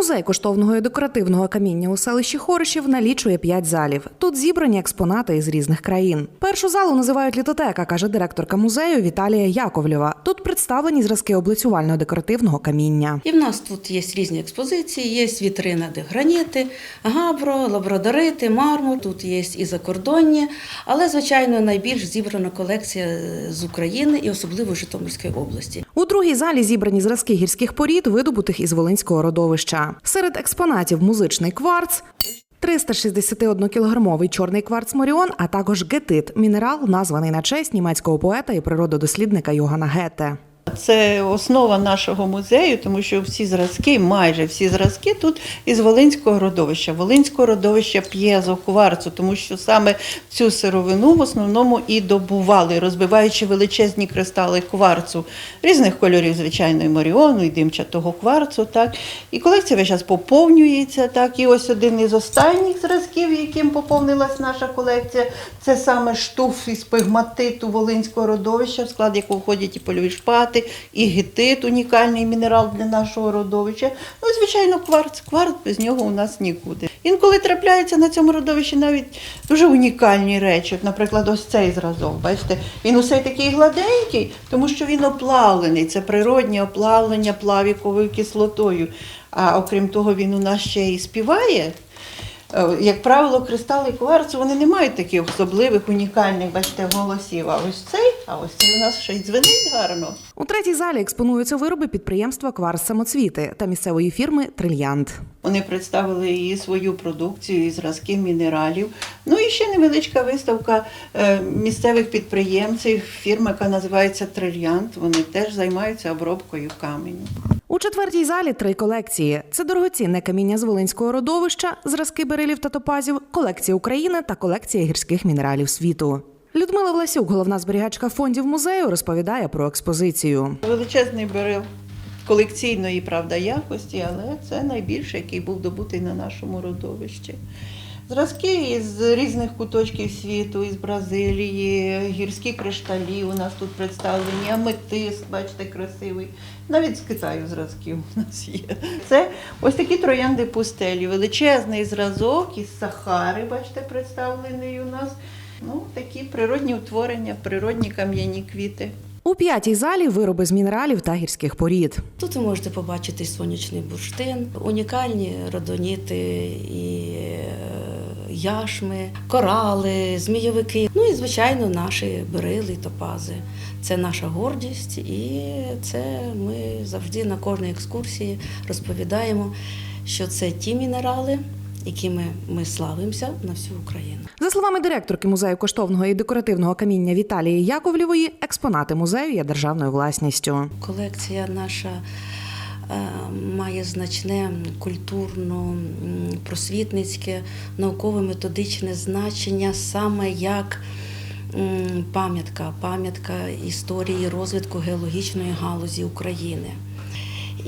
Музей коштовного і декоративного каміння у селищі Хоришів налічує п'ять залів. Тут зібрані експонати із різних країн. Першу залу називають літотека, каже директорка музею Віталія Яковлєва. Тут представлені зразки облицювально-декоративного каміння. І в нас тут є різні експозиції, є вітрина, де граніти, габро, лабрадорити, мармур. Тут є і закордонні, але звичайно найбільш зібрана колекція з України і особливо Житомирської області. Другій залі зібрані зразки гірських порід, видобутих із Волинського родовища. Серед експонатів музичний кварц. 361-кілограмовий чорний кварц Моріон, а також гетит мінерал, названий на честь німецького поета і природодослідника Йогана Гете. Це основа нашого музею, тому що всі зразки, майже всі зразки тут із Волинського родовища. Волинського родовища п'єзо кварцу, тому що саме цю сировину в основному і добували, розбиваючи величезні кристали кварцу різних кольорів, звичайно, і моріону, і димчатого кварцу. Так. І колекція весь час поповнюється. Так. І ось один із останніх зразків, яким поповнилась наша колекція, це саме штуф із пегматиту Волинського родовища, в склад якого входять і польові шпати, і гетит, унікальний мінерал для нашого родовища. Ну звичайно, кварц. Кварц без нього у нас нікуди. Інколи трапляються на цьому родовищі навіть дуже унікальні речі. Наприклад, ось цей зразок. Бачите, він усе такий гладенький, тому що він оплавлений. Це природнє оплавлення плавіковою кислотою. А окрім того, він у нас ще і співає. Е, Як правило, кристали кварцу вони не мають таких особливих, унікальних, бачите, голосів. А ось цей, а ось цей у нас ще й дзвенить гарно. У третій залі експонуються вироби підприємства Кварц самоцвіти та місцевої фірми Трильянт. Вони представили і свою продукцію, і зразки мінералів. Ну і ще невеличка виставка е, місцевих підприємців, фірма, яка називається Трильянт. Вони теж займаються обробкою каменю. У четвертій залі три колекції: це дорогоцінне каміння з Волинського родовища, зразки берилів та топазів, колекція України та колекція гірських мінералів світу. Людмила Власюк, головна зберігачка фондів музею, розповідає про експозицію. Величезний берел колекційної, правда, якості, але це найбільший, який був добутий на нашому родовищі. Зразки із різних куточків світу, із Бразилії, гірські кришталі у нас тут представлені, аметист, бачите, красивий. Навіть з Китаю зразків у нас є. Це ось такі троянди пустелі, величезний зразок із Сахари, бачите, представлений у нас. Ну, такі природні утворення, природні кам'яні квіти. У п'ятій залі вироби з мінералів та гірських порід. Тут ви можете побачити сонячний бурштин, унікальні родоніти і е, яшми, корали, змійовики. Ну і звичайно, наші берили, топази. Це наша гордість, і це ми завжди на кожній екскурсії розповідаємо, що це ті мінерали, якими ми славимося на всю Україну. За словами директорки музею коштовного і декоративного каміння Віталії Яковлєвої, експонати музею є державною власністю. Колекція наша має значне культурно-просвітницьке, науково-методичне значення саме як пам'ятка, пам'ятка історії розвитку геологічної галузі України.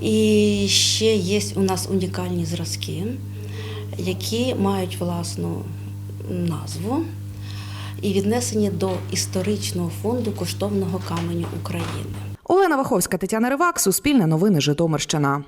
І ще є у нас унікальні зразки, які мають власну назву і віднесені до історичного фонду коштовного каменю України. Олена Ваховська, Тетяна Ривак, Суспільне новини Житомирщина.